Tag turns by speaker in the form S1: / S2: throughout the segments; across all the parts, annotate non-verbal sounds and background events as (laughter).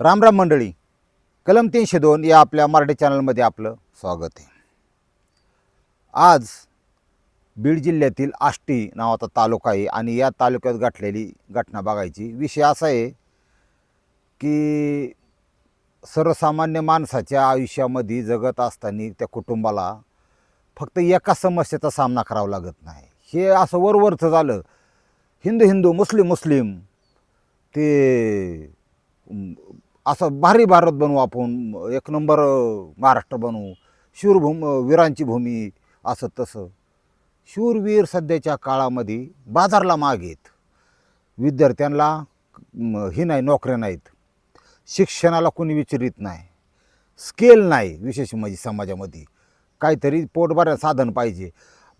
S1: रामराम मंडळी. कलम तीनशे दोन या आपल्या मराठी चॅनलमध्ये आपलं स्वागत आहे. आज बीड जिल्ह्यातील आष्टी नावाचा तालुका आहे आणि या तालुक्यात गाठलेली घटना बघायची. विषय असा आहे की सर्वसामान्य माणसाच्या आयुष्यामध्ये जगत असताना त्या कुटुंबाला फक्त एका समस्येचा सामना करावा लागत नाही. हे असं वरवरचं झालं. हिंदू हिंदू मुस्लिम मुस्लिम ते असं भारी भारत बनवू आपण एक नंबर महाराष्ट्र बनवू. शूरभूम वीरांची भूमी असं तसं. शूरवीर सध्याच्या काळामध्ये बाजारला माग आहेत. विद्यार्थ्यांना ही नाही नोकऱ्या नाहीत. शिक्षणाला कोणी विचारित नाही. स्केल नाही विशेष म्हणजे समाजामध्ये. काहीतरी पोटभऱ्या साधन पाहिजे.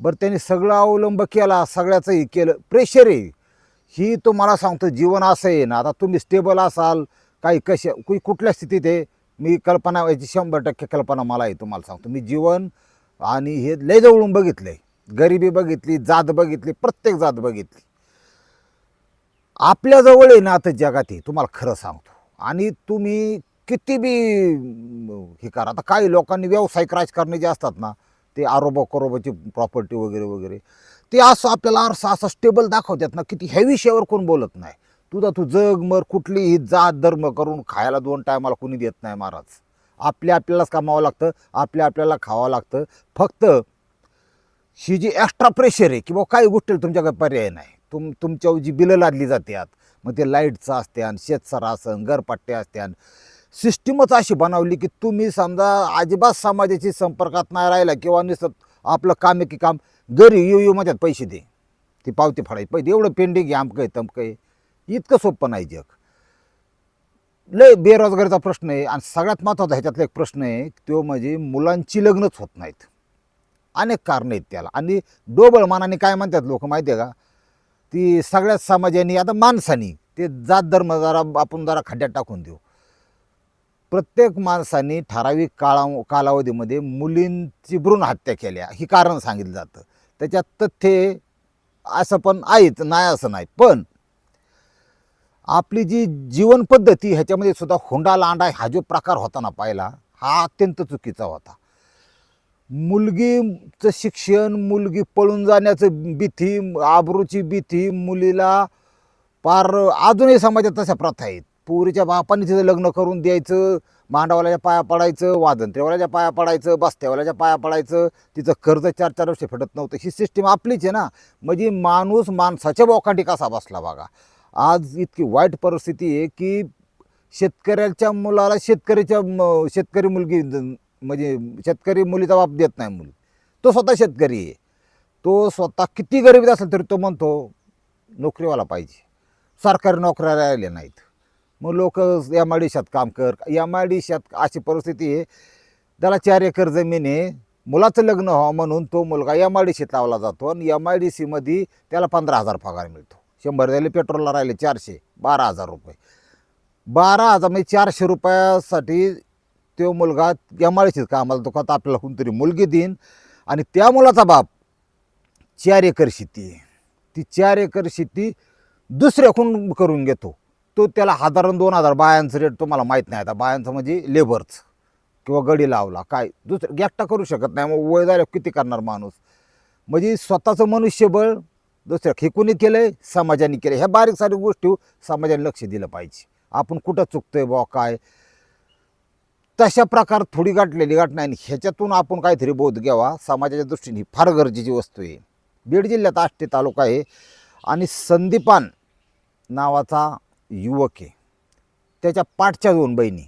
S1: बरं त्यांनी सगळं अवलंब केला सगळ्याचंही केलं. प्रेशर आहे. ही तुम्हाला सांगतो जीवन असं आहे ना आता तुम्ही स्टेबल असाल काही कशा कुई कुठल्या स्थितीत आहे? मी कल्पना याची शंभर टक्के कल्पना मला आहे तुम्हाला सांगतो. मी जीवन आणि हे लय जवळून बघितलं आहे गरिबी बघितली जात बघितली प्रत्येक जात बघितली. आपल्याजवळ आहे ना आता जगात आहे तुम्हाला खरं सांगतो. आणि तुम्ही किती बी हे करा. आता काही लोकांनी व्यावसायिक राजकारणी जे असतात ना ते आरोबा करोबाची प्रॉपर्टी वगैरे वगैरे ते असं आपल्याला आरसा असं स्टेबल दाखवतात ना किती ह्या विषयावर कोण बोलत नाही. तुझा तू जग मर कुठलीही जात धर्म करून खायला दोन टायमाला कुणी देत नाही महाराज. आपल्या आपल्यालाच कमावं लागतं आपल्या आपल्याला खावं लागतं. फक्त ही जी एक्स्ट्रा प्रेशर आहे किंवा काही गोष्टी तुमच्याकडे पर्याय नाही. तुम तुमच्यावर जी बिलं लादली जातात मग ते लाईटचं असत्यान शेतसर असन घरपट्टे असत्यान सिस्टीमच अशी बनवली की तुम्ही समजा अजिबात समाजाची संपर्कात नाही राहिला किंवा नुसतं आपलं काम आहे की काम घरी येऊ येऊ माझ्यात पैसे दे. ती पावती फाडायची. पैसे एवढं पेंडिंग आहे आमकं आहे तमकं आहे. इतकं सोपं नाही जग. लय बेरोजगारीचा प्रश्न आहे आणि सगळ्यात महत्त्वाचा ह्याच्यातला एक प्रश्न आहे तो म्हणजे मुलांची लग्नच होत नाहीत. अनेक कारणं आहेत त्याला. आणि डोबळ मानाने काय म्हणतात लोक माहिती आहे का? ती सगळ्याच समाजाने आता माणसानी ते जात धर्म जरा आपण जरा खड्ड्यात टाकून देऊ. प्रत्येक माणसाने ठराविक काळा कालावधीमध्ये मुलींची भ्रूण हत्या केल्या. ही कारण सांगितलं जातं. त्याच्यात तथ्य असं पण आहेत नाही असं नाही. पण आपली जी जीवन पद्धती ह्याच्यामध्ये सुद्धा हुंडा लांडा हा जो प्रकार होता ना पाहिला हा अत्यंत चुकीचा होता. मुलगीचं शिक्षण मुलगी पळून जाण्याचं भीती आबरूची भीती मुलीला पार अजूनही समाजात तशा प्रथा आहेत. पुरीच्या बापाने तिचं लग्न करून द्यायचं मांडवाल्याच्या पाया पडायचं वादनत्रेवाल्याच्या पाया पडायचं बस्त्यावाल्याच्या पाया पडायचं तिचं कर्ज चार चार वर्ष फेडत नव्हतं. ही सिस्टीम आपलीच आहे ना. म्हणजे माणूस माणसाच्या बोकांडी कसा बसला बघा. आज इतकी वाईट परिस्थिती आहे की शेतकऱ्याच्या मुलाला शेतकऱ्याच्या म- शेतकरी मुलगी द- म्हणजे शेतकरी मुलीचा बाप देत नाही मुली. तो स्वतः शेतकरी आहे. तो स्वतः किती गरिबीत असेल तरी तो म्हणतो नोकरीवाला पाहिजे. सरकारी नोकऱ्या राहिल्या नाहीत. मग लोक एम आय डी शेत काम कर. एम आय डी शेत अशी परिस्थिती आहे. त्याला चार एकर जमीन आहे. मुलाचं लग्न व्हावं म्हणून तो मुलगा एम आय डी शेत लावला जातो आणि एम आय डी सीमध्ये त्याला पंधरा हजार पगार मिळतो. शंभर झाले पेट्रोलला राहिले चारशे बारा हजार रुपये. बारा हजार म्हणजे चारशे रुपयासाठी तो मुलगा या आय डी सीत कामाला तो आपल्याला कोणतरी मुलगी देईन. आणि त्या मुलाचा बाप चार एकर शेती आहे. ती चार एकर शेती दुसऱ्याकडून करून घेतो. तो त्याला हजार दोन हजार बायांचं रेट तुम्हाला माहीत नाही आता. बायांचं म्हणजे लेबरचं किंवा गडी लावला काय? दुसरं एकटा करू शकत नाही. मग वय झाल्यावर किती करणार माणूस? म्हणजे स्वतःचं मनुष्यबळ दुसऱ्या खेकूनही केलं आहे समाजाने केलं ह्या बारीक सारीक गोष्टी समाजाने लक्ष दिलं पाहिजे. आपण कुठं चुकतोय बुवा काय? तशा प्रकार थोडी गाठलेली घटना नाही आणि ह्याच्यातून आपण काहीतरी बोध घ्यावा. समाजाच्या दृष्टीने ही फार गरजेची वस्तू आहे. बीड जिल्ह्यात आष्टी तालुका आहे आणि संदीपान नावाचा युवक आहे. त्याच्या पाठच्या दोन बहिणी.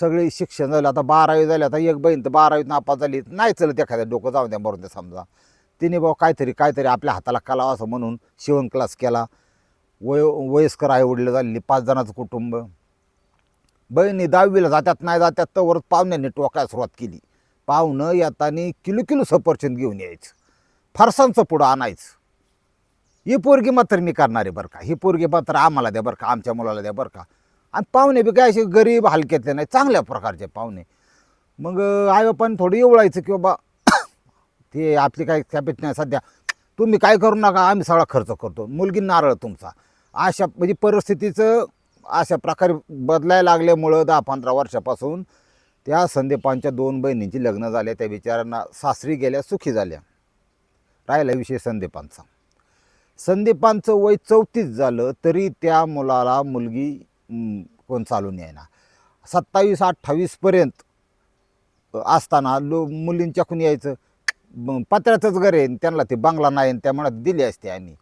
S1: सगळे शिक्षण झालं आता बारावी झाले आता एक बहीण तर बारावीत नापास झाली. नाही चलत एखाद्या डोकं जाऊ द्या बरोबर समजा. तिने बाबा काहीतरी काहीतरी आपल्या हाताला कलावा असं म्हणून शिवण क्लास केला. वय वयस्कर आई वडील झालेली पाच जणाचं कुटुंब. बहिणी दहावीला जात्यात नाही जात्यात तर वरच पाहुण्यांनी टोकायला सुरुवात केली. पाहुणं येताना किलो किलो सफरचंद घेऊन यायचं. फरसांचं पुढं आणायचं. ही पोरगी मात्र मी करणार आहे बरं का. ही पोरगी मात्र आम्हाला द्या बरं का आमच्या मुलाला द्या बरं का. आणि पाहुणे बी काय असे गरीब हलक्यातले नाही चांगल्या प्रकारचे पाहुणे. मग आई पण थोडं एवढायचं की बाबा ते आपली काही कॅपेट नाही सध्या. तुम्ही काय करू नका आम्ही सगळा खर्च करतो. मुलगी नारळ तुमचा. अशा म्हणजे परिस्थितीचं अशा प्रकारे बदलायला लागल्यामुळं दहा पंधरा वर्षापासून त्या संदीपांच्या दोन बहिणींची लग्न झाल्या. त्या बिचारांना सासरी गेल्या सुखी झाल्या. राहिला विषय संदीपांचा. संदीपांचं वय चौतीस झालं तरी त्या मुलाला मुलगी कोण चालून यायना सत्तावीस अठ्ठावीसपर्यंत असताना लो मुलींच्याकून यायचं. पत्र्याचंच घर आहे त्यांना ते बंगला नाही आणि त्यामुळे दिली असते आम्ही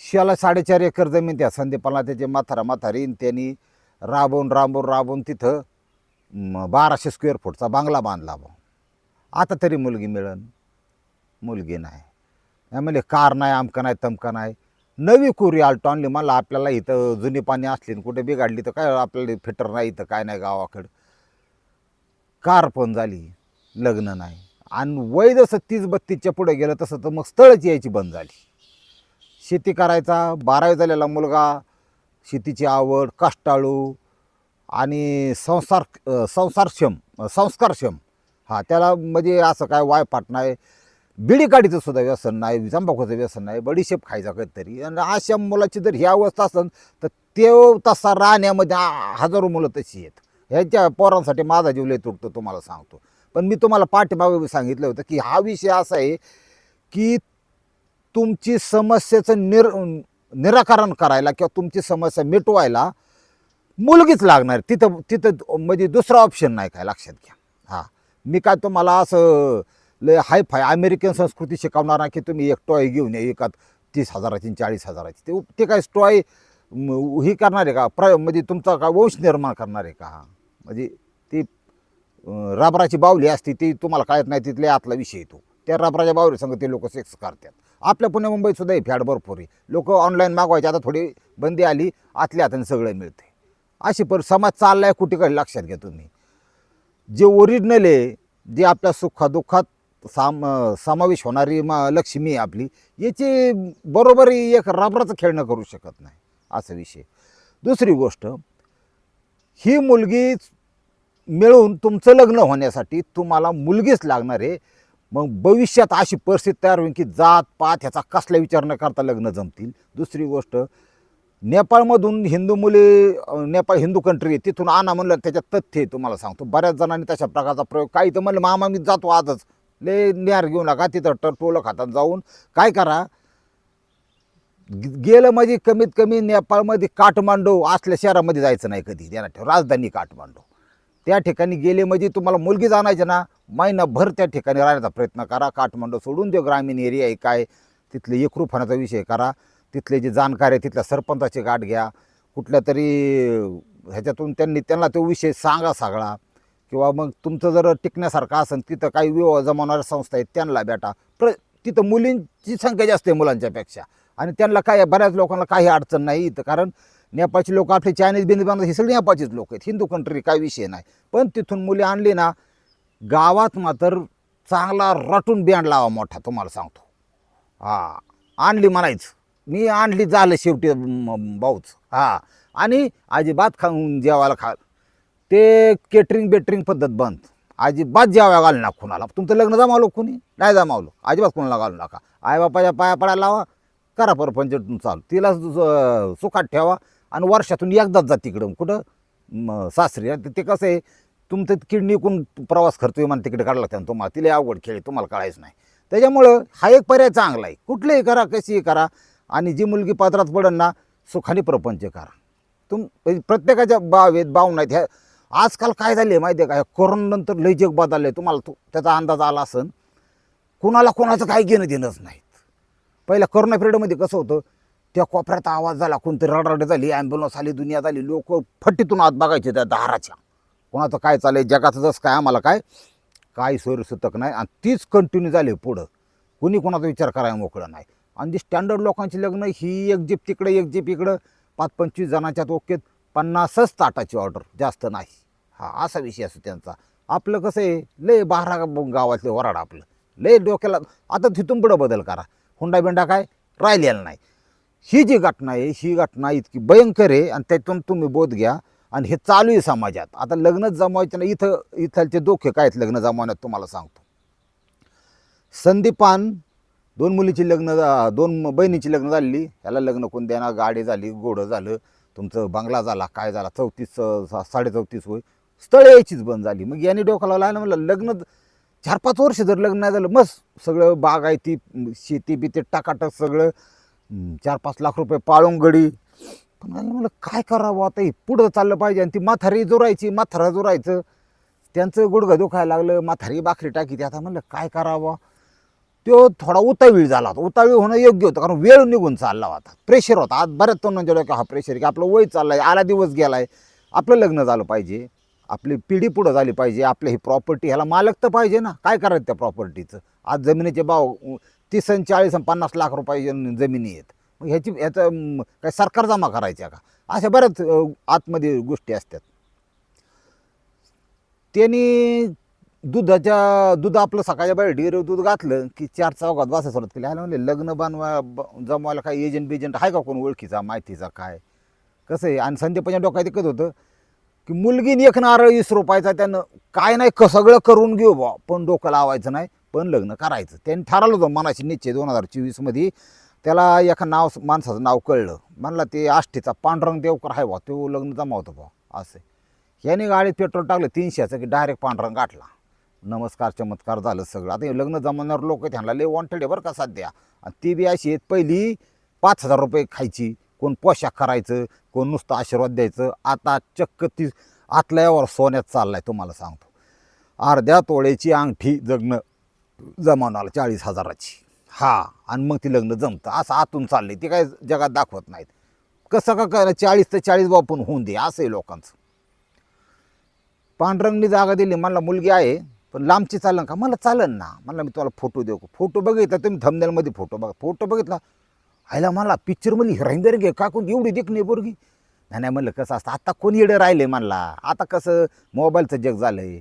S1: शियाला साडेचार एकर जमीन त्या संदीपाला त्याचे म्हातारा म्हातारी त्यांनी राबवून राबवून राबवून तिथं बाराशे स्क्वेअर फूटचा बांगला बांधला बा आता तरी मुलगी मिळन. मुलगी नाही. म्हणजे कार नाही आमका नाही तमका नाही. नवी कुरी आलटो आणली. मला आपल्याला इथं जुनी पाणी असली आणि कुठे बिघडली तर काय आपल्याला फिटर नाही इथं काय नाही गावाकडं. कार पण झाली. लग्न नाही. आणि वय जसं तीस बत्तीसच्या पुढे गेलं तसं तर मग स्थळच यायची बंद झाली. शेती करायचा बारावी झालेला मुलगा शेतीची आवड कष्टाळू आणि संसार संसारक्षम संस्कारक्षम. हा त्याला म्हणजे असं काय वाय फाट नाही. बिडी काढीचं सुद्धा व्यसन नाही तंबाखूचं व्यसन नाही बडीशेप खायचा कधीतरी. आणि अशा मुलाची जर ही अवस्था असेल तर ते तसा राहण्यामध्ये हजारो मुलं तशी आहेत. ह्याच्या पोरांसाठी माझा जीव लय तुटतो तुम्हाला सांगतो. पण मी तुम्हाला पाठीमागे सांगितलं होतं की हा विषय असा आहे की तुमची समस्येचं निर निराकरण करायला किंवा तुमची समस्या मिटवायला मुलगीच लागणार. तिथं तिथं म्हणजे दुसरा ऑप्शन नाही काय लक्षात घ्या. हां. मी काय तुम्हाला असं लय हाय फाय अमेरिकन संस्कृती शिकवणार ना की तुम्ही एक टॉय घेऊन या एकात तीस हजाराची चाळीस हजाराची. ते ते काय टॉय ही करणार आहे का? प्र म्हणजे तुमचा का वंश निर्माण करणार आहे का? म्हणजे रबराची बावली असते ती तुम्हाला कळत नाही तिथले आतला विषय येतो त्या रबराच्या बावलीसंग ते लोक सेक्स करतात. आपल्या पुणे मुंबईत सुद्धा हे फॅड भरपूर आहे. लोक ऑनलाईन मागवायचे आता थोडी बंदी आली आतल्या हाताने सगळं मिळते अशी पर समाज चालला आहे कुठेकडे लक्षात घ्या तुम्ही. जे ओरिजिनल आहे जे आपल्या सुखादुःखात साम समावेश होणारी मा लक्ष्मी आहे आपली याची बरोबर एक रबराचं खेळणं करू शकत नाही. असा विषय दुसरी गोष्ट ही मुलगी मिळून तुमचं लग्न होण्यासाठी तुम्हाला मुलगीच लागणार आहे. मग भविष्यात अशी परिस्थिती तयार होईल की जात पात ह्याचा कसला विचार न करता लग्न जमतील. दुसरी गोष्ट नेपाळमधून हिंदू मुली नेपाळ हिंदू कंट्री आहे तिथून आणा म्हणलं त्याच्यात तथ्य आहे तुम्हाला सांगतो. बऱ्याच जणांनी तशा प्रकारचा प्रयोग काही तर म्हणलं मामा मी जातो आजच. ले न्यार घेऊ नका तिथं टोलं खातात जाऊन. काय करा? गेलं म्हणजे कमीत कमी नेपाळमध्ये काठमांडू असल्या शहरामध्ये जायचं नाही कधी. ध्यानात ठेव राजधानी काठमांडू. त्या ठिकाणी गेले म्हणजे तुम्हाला मुलगी जाणायची ना महिनाभर त्या ठिकाणी राहण्याचा प्रयत्न करा. काठमांडू सोडून जे ग्रामीण एरिया आहे काय तिथले एकरूपणाचा विषय करा. तिथले जे जाणकार आहे तिथल्या सरपंचाची गाठ घ्या. कुठल्या तरी ह्याच्यातून त्यांनी त्यांना तो विषय सांगा सगळा. किंवा मग तुमचं जर टिकण्यासारखं असेल तिथं काही विवाह जमवणाऱ्या संस्था आहेत त्यांना भेटा. प्र तिथं मुलींची संख्या जास्त आहे मुलांच्यापेक्षा. आणि त्यांना काय बऱ्याच लोकांना काही अडचण नाही इथं. कारण नेपाळची लोक आपले चायनीज बिनीज बांधतात हे सगळे नेपाळचेच लोक आहेत. हिंदू कंट्री काही विषय नाही. पण तिथून मुली आणली ना गावात मात्र चांगला रटून बँड लावा मोठा तुम्हाला सांगतो. हा आणली म्हणायचं. मी आणली झालं शेवटी भाऊच. हा आणि अजिबात खाऊन जेवायला खा ते केटरिंग बेटरिंग पद्धत बंद. अजिबात जेवायला घालू ना कुणाला. तुमचं लग्न जमावलं कुणी? नाही जमावलं. अजिबात कुणाला घालू नका. आई बापाच्या पाया पडायला लावा. करा परपंच चालू. तिला सुखात ठेवा. आणि वर्षातून एकदाच जा तिकडं. कुठं? म, सासरी. आणि ते कसं आहे तुमचं किडनीकून प्रवास खर्च विमान तिकडे काढला लागतं तुम्हाला तिला अवघड खेळ तुम्हाला कळायचं नाही. त्याच्यामुळं हा एक पर्याय चांगला आहे. कुठलंही करा कशीही करा आणि जी मुलगी पात्रात पडन ना सुखाने प्रपंच करा. तुम म्हणजे प्रत्येकाच्या बाव आहेत नाहीत ह्या आजकाल काय झाले माहिती आहे का कोरोनानंतर लय जग बदलले तुम्हाला तो त्याचा अंदाज आला असन कुणाला कोणाचं काही घेणं देणंच नाहीत. पहिल्या कोरोना पिरियडमध्ये कसं होतं त्या कोपऱ्यात आवाज झाला कोणतरी रडरड झाली ॲम्ब्युलन्स आली दुनिया झाली लोक फट्टीतून आत बघायचे त्या दाराच्या. कोणाचं काय चाललंय जगाचं जसं काय आम्हाला काय? काय सोयीसुतक नाही. आणि तीच कंटिन्यू झाली पुढं. कोणी कोणाचा विचार करायला मोकळं नाही. आणि जी स्टँडर्ड लोकांची लग्न ही एक जीप तिकडे एक जीप इकडं पाच पंचवीस जणांच्यात ओकेत पन्नासच ताटाची ऑर्डर जास्त नाही. हा असा विषय असतो त्यांचा. आपलं कसं आहे लय बारा गावातले वराड आपलं. लय डोक्याला आता तिथून पुढं बदल करा. हुंडा बिंडा काय? राहिलेला नाही. ही जी घटना आहे ही घटना इतकी भयंकर आहे आणि त्यातून तुम्ही बोध घ्या आणि हे चालू आहे समाजात. आता लग्नच जमवायचे ना इथं इथलचे धोके काय आहेत लग्न जमवण्यात तुम्हाला सांगतो. संदीपान दोन मुलीची लग्न दोन बहिणीची लग्न झालेली. ह्याला लग्न कोण देणार? गाडी झाली घोडं झालं. तुमचं बंगला झाला काय झाला? चौतीस साडे चौतीस होय. स्थळ यायचीच बंद झाली. मग याने डोक्याला लावलं म्हणलं लग्न चार पाच वर्ष जर लग्न नाही झालं मस्त सगळं बाग आहे ती शेती बिती टाकाटक सगळं. चार पाच लाख रुपये पाळून गडी. पण मला म्हणलं काय करावं आता हे पुढं चाललं पाहिजे आणि ती माथारी जोरायची माथारा जोरायचं. त्यांचं गुडघं दुखायला लागलं माथारी बाकरी टाकी आता म्हणलं काय करावं? तो थोडा उतावीळ झाला होता. उतावीळ होणं योग्य होतं कारण वेळ निघून चालला होता. प्रेशर होता. आज बऱ्याच तरुणांच्या डोक्यात हा प्रेशर की आपलं वय चाललं आहे आला दिवस गेला आहे आपलं लग्न झालं पाहिजे. आपली पिढी पुढं झाली पाहिजे. आपली ही प्रॉपर्टी ह्याला मालक तर पाहिजे ना. काय करायचं त्या प्रॉपर्टीचं आज जमिनीचे भाव तीस आणि चाळीस आणि पन्नास लाख रुपये जमिनी आहेत. मग ह्याची ह्याचं काय सरकार जमा करायच्या का? अशा बऱ्याच आतमध्ये गोष्टी असतात. त्यांनी दुधाच्या दूध आपलं सकाळच्या बाहेर डेअर दूध घातलं की चार चौकात वासा सुरुवात केली. आलं म्हणजे लग्न बनवा जमवायला काय एजंट बिजंट आहे का कोण ओळखीचा माहितीचा काय? कसं आहे? आणि संदीपाच्या डोक्यात एकच होतं की मुलगी एक नारळ वीस रुपयाचा त्यानं काय नाही क सगळं करून घेऊ बा पण डोकं लावायचं नाही. पण लग्न करायचं. त्यांनी ठरवलं होतं मनाशी निश्चय दोन हजार चोवीसमध्ये त्याला एका नाव माणसाचं नाव कळलं. म्हणला ते आष्टीचा पांडुरंग देवकर आहे बा तो लग्न जमावतो बा. असं. याने गाडीत पेट्रोल टाकलं तीनशेचं की डायरेक्ट पांढरंग गाठला. नमस्कार चमत्कार झालं सगळं. आता हे लग्न जमवणार लोक त्यांना लय वॉन्टेड आहे बरं का सध्या. आणि ती बी अशी आहेत पहिली पाच हजार रुपये खायची. कोण पोशाख करायचं कोण नुसतं आशीर्वाद द्यायचं. आता चक्क ती आतल्यावर सोन्यात चाललाय तुम्हाला सांगतो. अर्ध्या तोळ्याची अंगठी जगणं. जमावणार चाळीस हजाराची. हा आणि मग ती लग्न जमतं. असं आतून चाललंय. ते काय जगात दाखवत नाहीत. कसं का करा चाळीस ते चाळीस बापून होऊन दे. असं आहे लोकांचं. पांढरंगनी जागा दिली. मला मुलगी आहे पण लांबची चालन का? मला चालन ना. मला मी तुम्हाला फोटो देऊ. फोटो बघितला? तुम्ही थंबनेलमध्ये फोटो बघा. फोटो बघितला? आयला मला पिक्चरमध्ये हिरोईन बरं घे. का कोण? एवढी देखणे पोरगी. नाही नाही. म्हणलं कसं असतं? आता कोण येडं राहिले म्हणला. आता कसं? मोबाईलचं जग झालं आहे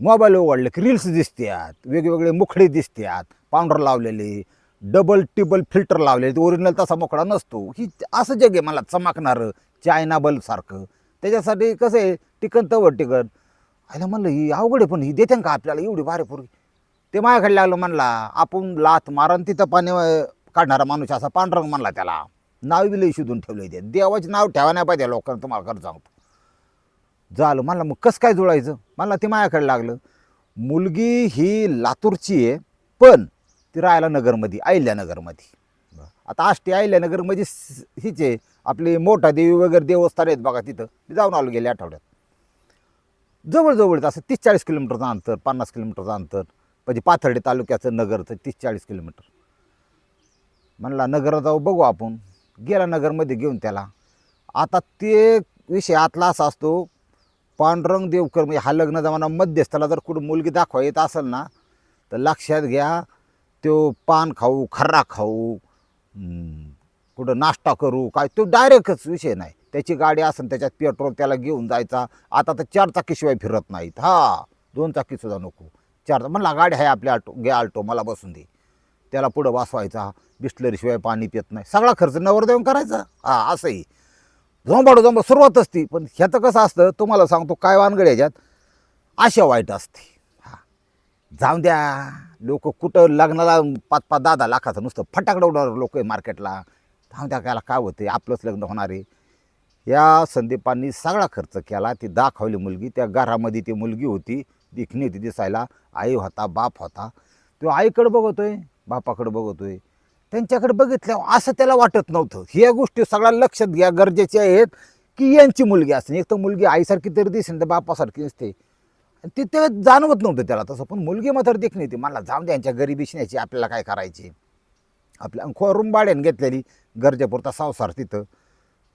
S1: मोबाईल उघडले की रील्स दिसतात वेगवेगळे मुखडे दिसतात पावडर लावलेले डबल टिबल फिल्टर लावलेले ओरिजिनल तसा मोकळा नसतो. ही असं जग आहे मला चमकणारं चायना बल्बसारखं त्याच्यासाठी कसं आहे टिकन तवर टिकन. आयला म्हणलं ही अवघड आहे पण ही देते का आपल्याला? एवढी भारी पोरगी. ते माझ्याकडे लागलं म्हणला आपण लात मारण तिथं पाणी काढणारा माणूस असा पांढरंग म्हणला त्याला. नाव बी शोधून ठेवलं ते. देवाचे नाव ठेवा नाही पाहिजे लोकांना तुम्हाला खरं सांगतो. झालं. म्हणलं मग कसं काय जुळायचं? मला ते माझ्याकडे लागलं. मुलगी ही लातूरची आहे पण ती राहायला नगरमध्ये अहिल्यानगरमध्ये. आता आष्टी अहिल्यानगरमध्ये हिचे हीच आहे. आपली मोठा देवी वगैरे देवस्थान आहेत बघा तिथं. मी जाऊन आलो गेल्या आठवड्यात. जवळजवळच असं तीस चाळीस किलोमीटरचं अंतर पन्नास किलोमीटरचं अंतर. म्हणजे पाथर्डी तालुक्याचं नगरचं तीस चाळीस किलोमीटर. म्हणला नगरात जाऊ बघू आपण. गेला नगरमध्ये घेऊन त्याला. आता ते विषय आतला असा असतो पांडुरंग देवकर म्हणजे हा लग्न जमाना मध्यस्थाला जर कुठं मुलगी दाखवा येत असेल ना तर लक्षात घ्या तो पान खाऊ खर्रा खाऊ कुठं नाश्ता करू काय तो डायरेक्टच विषय नाही. त्याची गाडी असेल त्याच्यात पेट्रोल त्याला घेऊन जायचा. आता तर चार चाकीशिवाय फिरत नाहीत. हा दोन चाकीसुद्धा नको. चार म्हणला गाडी आहे आपल्या आल्टो घ्या आल्टो मला बसून दे. त्याला पुढं वासवायचा बिस्लरीशिवाय पाणी पित नाही. सगळा खर्च नवर देऊन करायचा. हा असंही. झोंबाडू झोंबा सुरुवात असती पण ह्याचं कसं असतं तुम्हाला सांगतो काय वानगड याच्यात आशा वाईट असते. हां. जाऊन द्या. लोक कुठं लग्नाला पाच पाच दहा दहा लाखाचं नुसतं फटाकडं उडवणार लोक आहे मार्केटला. जाऊन द्या त्याला काय होते आपलंच लग्न होणार आहे. या संदीपांनी सगळा खर्च केला. ती दाखवली मुलगी. त्या घरामध्ये ती मुलगी होती. दिखणी होती दिसायला. आई होता बाप होता. तो आईकडे बघतोय बघतो बघतोय. त्यांच्याकडे बघितल्यावर असं त्याला वाटत नव्हतं. ह्या गोष्टी सगळ्या लक्षात घ्या गरजेच्या आहेत की यांची मुलगी असते एक तर मुलगी आईसारखी तरी दिसेल तर बापासारखी असते आणि ते ते जाणवत नव्हतं त्याला तसं. पण मुलगी मात्र देखणी होती मला जाऊन द्या यांच्या गरिबी शिण्याची आपल्याला काय करायची? आपल्या खोरून भाड्याने घेतलेली गरजेपुरता संसार तिथं.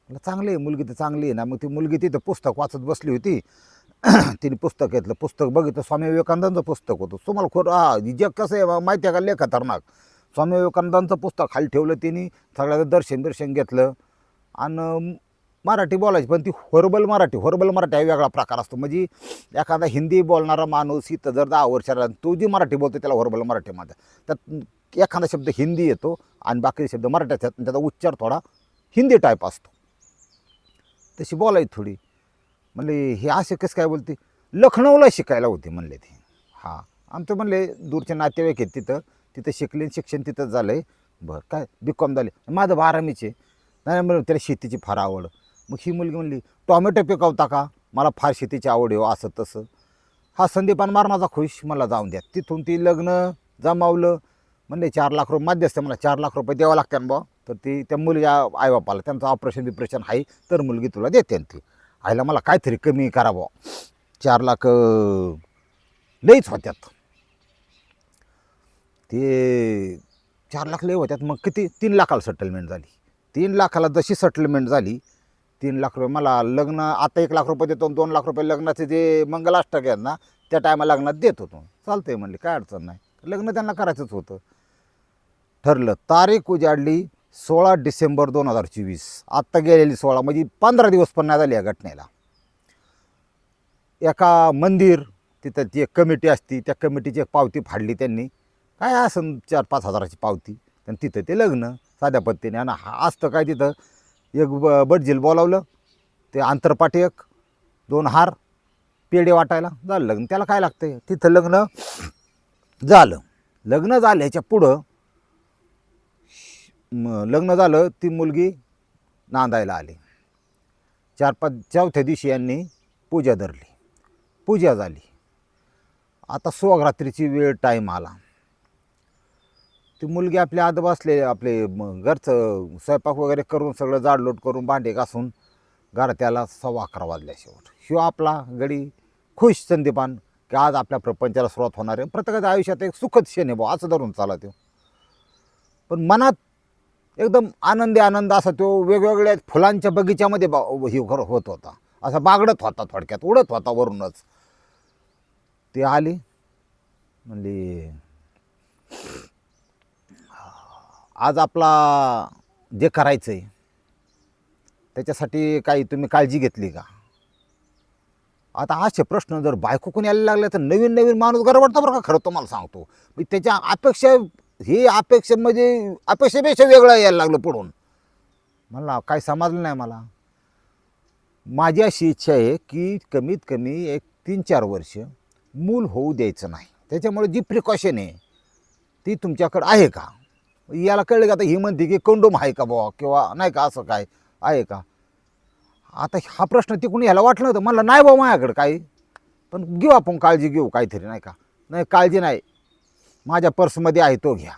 S1: मला चांगली आहे मुलगी तर चांगली आहे ना. मग ती मुलगी तिथं पुस्तक वाचत बसली होती. (clears throat) तिने पुस्तक घेतलं. पुस्तक बघितलं. स्वामी विवेकानंदांचं पुस्तक होतं. तुम्हाला खोर हा जग कसं आहे माहिती आहे का? लेखा स्वामी विवेकानंदांचं पुस्तक खाली ठेवलं त्यांनी सगळ्याचं दर्शन दर्शन घेतलं. आणि मराठी बोलायची पण ती होरबल मराठी होरबल मराठी हा वेगळा प्रकार असतो. म्हणजे एखादा हिंदी बोलणारा माणूस इथं जर दहा वर्षाला तो जी मराठी बोलतो त्याला होरबल मराठी म्हणतात. त्यात एखादा शब्द हिंदी येतो आणि बाकी शब्द मराठी असतात त्याचा उच्चार थोडा हिंदी टाईप असतो. तशी बोलायची थोडी. म्हणले हे असे कसं काय बोलते? लखनौला शिकायला होते म्हणले ते. हां. आमचं म्हणले दूरचे नातेवाईक आहेत तिथं. तिथं शिकले शिक्षण तिथंच झालं आहे बरं काय? बी कॉम झाले. माझं बारामीचे नाही म्हणलं त्याला शेतीची फार आवड. मग ही मुलगी म्हणली टॉमॅटो पिकवता का? मला फार शेतीची आवड आहे हो, असं तसं. हा संदीपान माझा खुश. मला जाऊन द्या. तिथून ती लग्न जमावलं. म्हणले चार लाख रुपये मध्यस्थ मला चार लाख रुपये द्यावं लागते ना बा तर ती त्या मुलीच्या आईबापाला त्यांचं ऑपरेशन बिपरेशन आहे. तर मुलगी तुला देते ना ती. आईला मला काहीतरी कमी करावं चार लाख लईच होत्यात. ते चार लाख लय होत्यात. मग किती? तीन लाखाला सेटलमेंट झाली. तीन लाखाला जशी सेटलमेंट झाली तीन लाख रुपये. मला लग्न आता एक लाख रुपये देतो आणि दोन लाख रुपये लग्नाचे जे मंगलाष्टक आहेत ना त्या टायमाला लग्नात देत होतो. चालतंय म्हणले काय अडचण नाही. लग्न त्यांना करायचंच होतं. ठरलं. तारीख उजाडली सोळा डिसेंबर दोन हजार चोवीस. आत्ता गेलेली सोळा म्हणजे पंधरा दिवस पण नाही झाली या घटनेला. एका मंदिर तिथं ती एक कमिटी असती. त्या कमिटीची एक पावती फाडली त्यांनी. काय असं चार पाच हजाराची पावती? आणि तिथं ते लग्न साध्या पद्धतीने आणि हा असतं काय तिथं? एक ब बडजील बोलावलं ते आंतरपाठी एक दोन हार पेढे वाटायला झालं लग्न. त्याला काय लागतं तिथं लग्न झालं. लग्न झाल्याच्या पुढं लग्न झालं ती मुलगी नांदायला आली. चार पाच चौथ्या दिवशी यांनी पूजा धरली. पूजा झाली. आता सोगरात्रीची वेळ टाईम आला. ती मुलगी आपली आत बसले आपले म- घरचं स्वयंपाक वगैरे करून सगळं जाडलोट करून भांडे घासून घरात्याला सव्वा अकरा वाजल्या शेवट शिव आपला गडी खुश संदीपान की आज आपल्या प्रपंचाला सुरुवात होणार आहे. प्रत्येकाच्या आयुष्यात एक सुखद क्षण आहे भाऊ असं धरून चाला तो पण मनात एकदम आनंदी आनंद असा तो वेगवेगळ्या फुलांच्या बगीच्यामध्ये बा हे घर होत होता. असा बागडत होता थोडक्यात उडत होता वरूनच. ती आली म्हणली आज आपला जे करायचं आहे त्याच्यासाठी काही तुम्ही काळजी घेतली का? आता असे प्रश्न जर बायको कोणी यायला लागले तर नवीन नवीन माणूस गरबडतो बरं का? खरं तुम्हाला सांगतो. मी त्याच्या अपेक्षा ही अपेक्षा म्हणजे अपेक्षेपेक्षा वेगळं यायला लागलं पडून मला काय समजलं नाही मला. माझी अशी इच्छा आहे की कमीत कमी एक तीन चार वर्ष मूल होऊ द्यायचं नाही. त्याच्यामुळे जी प्रिकॉशन आहे ती तुमच्याकडं आहे का? याला कळलं का आता ही म्हणते की कंडोम आहे का बुवा किंवा नाही का असं काय आहे का? आता हा प्रश्न तिकडून ह्याला वाटलं होतं. मला नाही बाबा माझ्याकडं काही. पण घेऊ आपण काळजी घेऊ काहीतरी नाही का? नाही काळजी नाही. माझ्या पर्समध्ये आहे तो घ्या.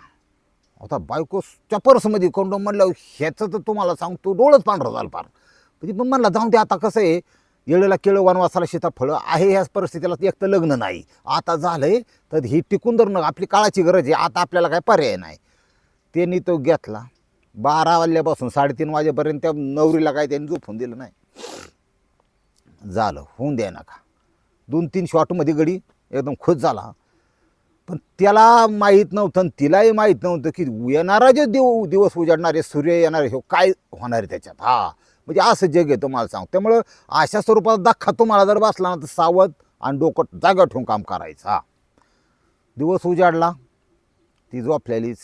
S1: आता बायकोच्या पर्समध्ये कंडोम म्हणलं ह्याचं तर तुम्हाला सांगतो डोळंच पांढरं झालं फार. म्हणजे पण म्हणलं जाऊन ते आता कसं आहे येळेला केळं वनवासाला सीताफळं आहे ह्याच परिस्थितीला एक तर लग्न नाही. आता झालं आहे तर ही टिकून धरणं आपली काळाची गरज आहे. आता आपल्याला काय पर्याय नाही. त्यांनी तो घेतला. बारा वाजल्यापासून साडेतीन वाजेपर्यंत त्या नवरीला काय त्यांनी झोपून दिलं नाही. झालं होऊन द्या नका. दोन तीन शॉटमध्ये गडी एकदम खुश झाला. पण त्याला माहीत नव्हतं आणि तिलाही माहीत नव्हतं की येणारा जे दिव दिवस उजाडणारे सूर्य येणारे हे काय होणार आहे त्याच्यात? हा. म्हणजे असं जग आहे तुम्हाला सांग त्यामुळं अशा स्वरूपात दाखा तुम्हाला जर बसला ना तर सावध आणि डोकं जागा ठेवून काम करायचं. हा. दिवस उजाडला. ती झोपलेलीच.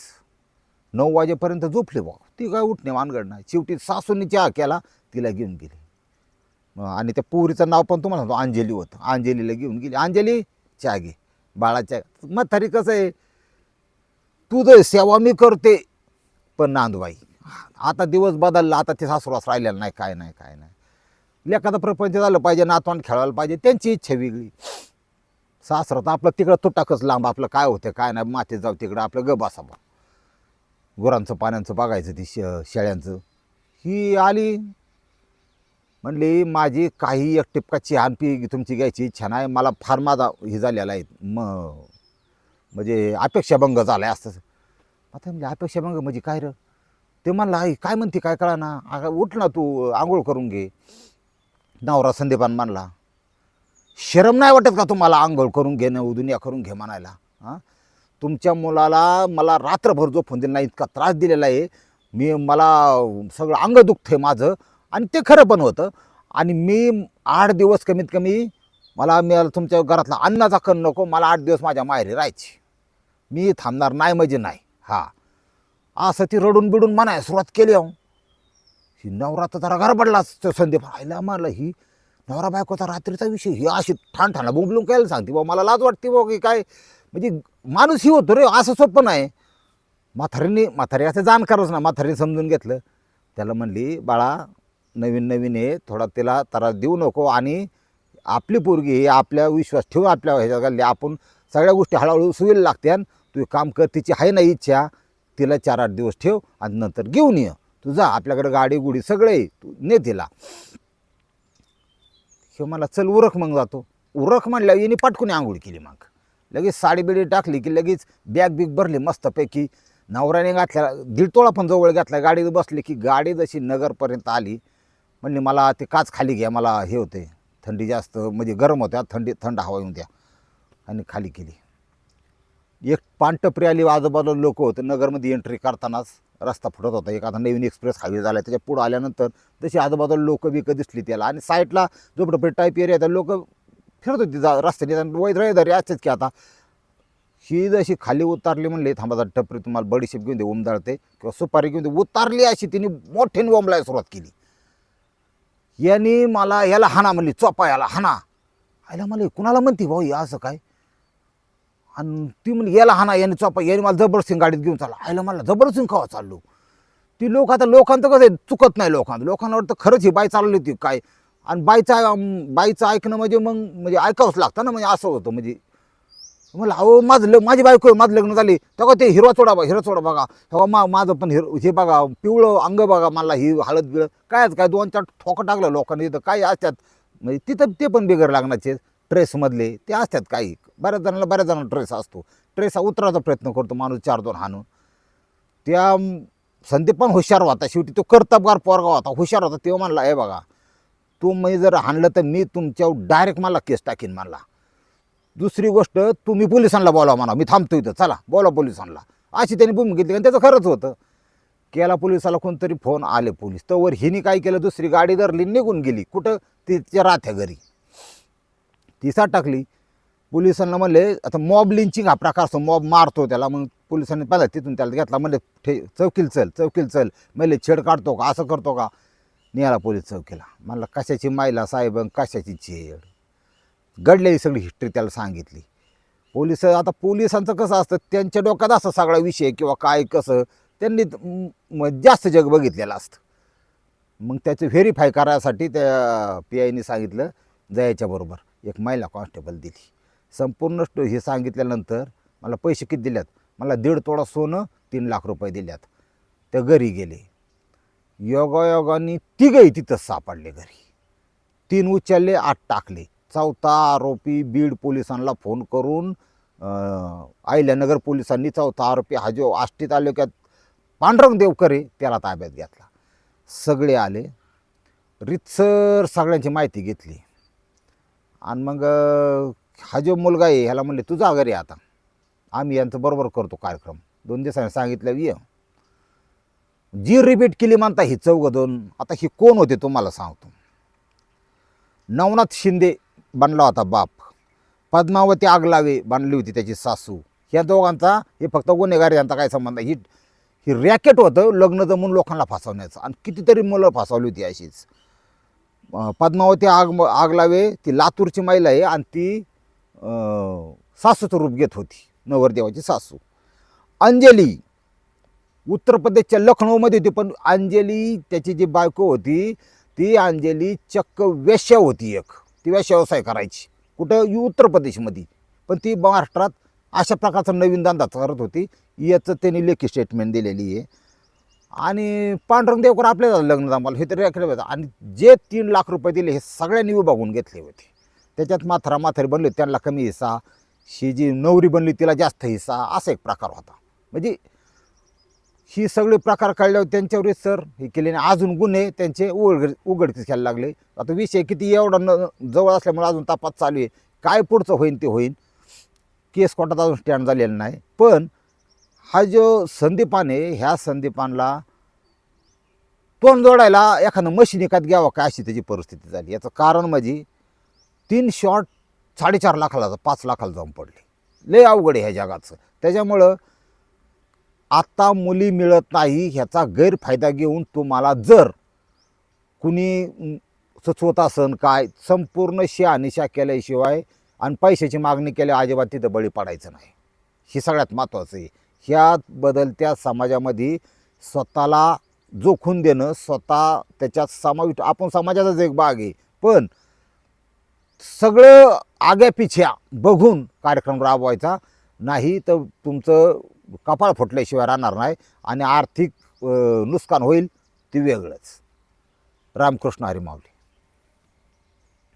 S1: नऊ वाजेपर्यंत झोपले बा ती काय उठणे वानगड नाही. शेवटी सासूनी चहा केला तिला घेऊन गेली. मग आणि त्या पोरीचं नाव पण तुम्हाला सांगतो अंजली होतं. अंजलीला घेऊन गेली. अंजली चहा घे. बाळाच्या म्हातारी कसं आहे? तुझं सेवा मी करते पण नांदबाई. आता दिवस बदलला आता ते सासूरास राहिलेलं नाही काय नाही काय नाही. लेखाचा प्रपंच झालं पाहिजे नातवान खेळायला पाहिजे त्यांची इच्छा वेगळी. सासरं तर आपलं तिकडं तुटाकच लांब आपलं काय होतं काय नाही मातीत जाऊ तिकडं आपलं ग बसावं गुरांचं पाण्याचं बघायचं ती श शेळ्यांचं. ही आली. म्हणली माझी काही एक टिपकाची हानपी तुमची घ्यायची इच्छा नाही. मला फार माझा हे झालेला आहे. म म्हणजे अपेक्षाभंग झाला आहे असं. आता म्हणजे अपेक्षाभंग म्हणजे काय र? ते म्हणलं आई काय म्हणते काय कळा ना उठ ना तू आंघोळ करून घे. नवरा संदीपान म्हणला शरम नाही वाटत का तुम्हाला आंघोळ करून घे न दुनिया करून घे म्हणायला? हां? तुमच्या मुलाला मला रात्रभर झोपून दिला नाही इतका त्रास दिलेला आहे. मी मला सगळं अंग दुखतं आहे माझं आणि ते खरं पण होतं. आणि मी आठ दिवस कमीत कमी मला मी तुमच्या घरातला अन्नाचा कण नको मला आठ दिवस माझ्या माहेरी राहायची. मी थांबणार नाही म्हणजे नाही. हा. असं ती रडून बिडून म्हणाय सुरुवात केली अहो. ही नवरा तर जरा गरबडला संदीप. राहिला मला ही नवरा बायकोचा रात्रीचा विषय ही अशी ठाण ठाणा बोंबलून सांगते बा मला लाज वाटते बा की काय म्हणजे माणूस ही होतो रे असं सोपं नाही. म्हातारीने म्हातारी असं जाणकारच ना म्हातारीने समजून घेतलं. त्याला म्हणली बाळा नवीन नवीन हे थोडा तिला त्रास देऊ नको आणि आपली पोरगी ही आपल्या विश्वास ठेवून आपल्या ह्याच्यात घालली. आपण सगळ्या गोष्टी हळूहळू सुवेल लागत्यान तू काम कर तिची आहे ना इच्छा तिला चार आठ दिवस ठेव आणि नंतर घेऊन ये. तू जा आपल्याकडे गाडी गुडी सगळं आहे तू ने तिला. हे मला चल उरख मग जातो. उरख म्हणल्यावर यांनी पटकून आंघोळ केली मग. लगेच साडी बिडी टाकली की लगेच बॅग बिग भरली मस्तपैकी. नवऱ्याने घातल्या दीड तोळा पण जवळ घातला गाडीत बसली की गाडी जशी नगरपर्यंत आली म्हणली मला ते काच खाली घ्या मला हे होते थंडी जास्त म्हणजे गरम होत्या थंडी थंड हवा येऊन द्या आणि खाली केली. एक पानटपरी आली आजूबाजूला लोक होते नगरमध्ये एंट्री करतानाच रस्ता फुटत होता एक आता नवीन एक्सप्रेस हायवे झाला त्याच्या पुढं आल्यानंतर तशी आजूबाजूला लोक विकत दिसली त्याला आणि साईडला झोपडपडी टाईप एरिया तर लोक फिरत होती जा रस्त्याने. वैद रहिदारी असतेच की आता. ही जशी खाली उतारली म्हणले थांबा टपरी तुम्हाला बडीशेप घेऊन दे उमदाळते. किंवा सुपारी घेऊन दे उतारली अशी तिने मोठ्याने बोंबलायला सुरुवात केली. यांनी मला याला हाना म्हणली चोपा याला हाना. आयला मला कुणाला म्हणते भाऊ असं काय? आणि ती म्हणली याला हाना याने चोपा याने मला जबरदस्ती गाडीत घेऊन चालला. आयला मला जबरदस्ती खावा चाललो? ती लोक आता लोकांचं कसं आहे? चुकत नाही लोकांना लोकांना वाटतं खरंच ही बाई चालली होती काय? आणि बाईचं बाईचं ऐकणं म्हणजे मग म्हणजे ऐकावंच लागतं ना म्हणजे असं होतं म्हणजे. मला अहो माझं ल माझी बायको आहे, माझं लग्न झाली तेव्हा ते हिरवा चोडा बघा हिरवा चोडा बघा. तेव्हा मा माझं पण हिर हे बघा पिवळं अंग बघा मला ही हळद बिळद. काय काय दोन चार ठोकं टाकलं लोकांनी तिथं काय असतात? म्हणजे तिथं ते पण बिगर लागण्याचे ट्रेसमधले ते असतात काही. बऱ्याच जणांना बऱ्याच जणांना ड्रेस असतो. ट्रेस हा उतरायचा प्रयत्न करतो माणूस चार दोन हाणून. त्या संदीप पण हुशार होता शेवटी तो कर्तबगार पोरगा होता हुशार होता तेव्हा म्हणला हे बघा तू मी जर आणलं तर मी तुमच्यावर डायरेक्ट मला केस टाकीन म्हणला. दुसरी गोष्ट तुम्ही पोलिसांना बोलावा म्हणा. मी थांबतो इथं. चला बोला पोलिसांना. अशी त्यांनी भूमिका घेतली आणि त्याचं खरंच होतं. केला पोलिसाला कोणतरी फोन आले पोलीस. वर हिने काय केलं? दुसरी गाडी धरली निघून गेली. कुठं? तिच्या राहत्या घरी. तिसा टाकली. पोलिसांना म्हणले आता मॉब लिंचिंग हा प्रकार असतो. मॉब मारतो त्याला. मग पोलिसांनी पाहिलं तिथून त्याला घेतला. म्हणले ठे चौकील चल चौकील चल. म्हणले छेड काढतो का? असं करतो का? निघाला पोलीस चौकीला. म्हणलं कशाची मायला साहेब कशाची छेड घडलेली सगळी हिस्ट्री त्याला सांगितली. पोलीस आता पोलिसांचं कसं असतं त्यांच्या डोक्यात असं सगळा विषय किंवा काय कसं त्यांनी जास्त जग बघितलेलं असतं. मग त्याचं व्हेरीफाय करायसाठी त्या पी आयने सांगितलं जायच्या बरोबर एक महिला कॉन्स्टेबल दिली. संपूर्ण स्टो हे सांगितल्यानंतर मला पैसे किती दिल्यात? मला दीड तोडा सोनं तीन लाख रुपये दिल्यात. त्या घरी गेले. योगायोगाने तिघही तिथंच सापडले घरी. तीन उचलले आठ टाकले. चौथा आरोपी बीड पोलिसांना फोन करून अं, पोलिसांनी चौथा आरोपी हा जो आष्टी तालुक्यात पांडुरंग देवकरे त्याला ताब्यात घेतला. सगळे आले. रितसर सगळ्यांची माहिती घेतली. आणि मग हा जो मुलगा आहे ह्याला म्हणले तुझा घरी आता. आम्ही यांचं बरोबर करतो कार्यक्रम. दोन दिवसांनी सांगितलं ये. जी रिपीट केली म्हणता ही चौघजण आता ही कोण होते तुम्हाला सांगतो. नवनाथ शिंदे बनला होता बाप. पद्मावती आगलावे बांधली होती त्याची सासू. ह्या दोघांचा हे फक्त गुन्हेगार यांचा काय संबंध? ही ही रॅकेट होतं लग्न जमून लोकांना फसवण्याचं. आणि कितीतरी मुलं फसवली होती अशीच. पद्मावती आग आगलावे ती लातूरची महिला आहे आणि ती सासूचं रूप घेत होती. नवरदेवाची सासू. अंजली उत्तर प्रदेशच्या लखनौमध्ये होती पण अंजली त्याची जी बायको होती ती अंजली चक्क वेश्या होती एक. ती वेश्या व्यवसाय करायची. कुठं? यू उत्तर प्रदेशमध्ये. पण ती महाराष्ट्रात अशा प्रकारचा नवीन धंदा करत होती. याचं त्यांनी लेखी स्टेटमेंट दिलेली आहे. आणि पांडुरंग देवकर आपल्याला लग्न जमाल हे तरी ऐकलं होतं आणि जे तीन लाख रुपये दिले हे सगळ्यांनी विभागून घेतले होते. त्याच्यात माथरा माथारी बनले होते, त्यांना कमी हिस्सा. ही जी नवरी बनली तिला जास्त हिस्सा. असा एक प्रकार होता. म्हणजे ही सगळे प्रकार कळल्यावर त्यांच्यावर सर. हे केले आणि अजून गुन्हे त्यांचे उघड उघडकीस घ्यायला लागले. आता विषय किती एवढा न जवळ असल्यामुळे अजून तपास चालू आहे. काय पुढचं होईन ते होईन. केस कोर्टात अजून स्टँड झालेला नाही. पण हा जो संदीपान आहे ह्या संदीपानला तोंड जोडायला एखादं मशीन एखाद घ्यावं काय अशी त्याची परिस्थिती झाली. याचं कारण म्हणजे तीन शॉट साडेचार लाखाला पाच लाखाला जाऊन पडले. लय अवघड आहे ह्या जगाचं. त्याच्यामुळं आत्ता मुली मिळत नाही ह्याचा गैरफायदा घेऊन तुम्हाला जर कुणी सुचवत असन काय संपूर्ण शहानिशा केल्याशिवाय आणि पैशाची मागणी केल्या अजिबात तिथं बळी पडायचं नाही. हे सगळ्यात महत्त्वाचं आहे. ह्या बदलत्या समाजामध्ये स्वतःला जोखून देणं स्वतः त्याच्यात समाविष्ट आपण समाजाचाच एक भाग आहे. पण सगळं आग्यापिछ्या बघून कार्यक्रम राबवायचा. नाही तर तुमचं कपाळ फुटल्याशिवाय राहणार नाही आणि आर्थिक नुकसान होईल ते वेगळंच. रामकृष्ण हरी माऊली.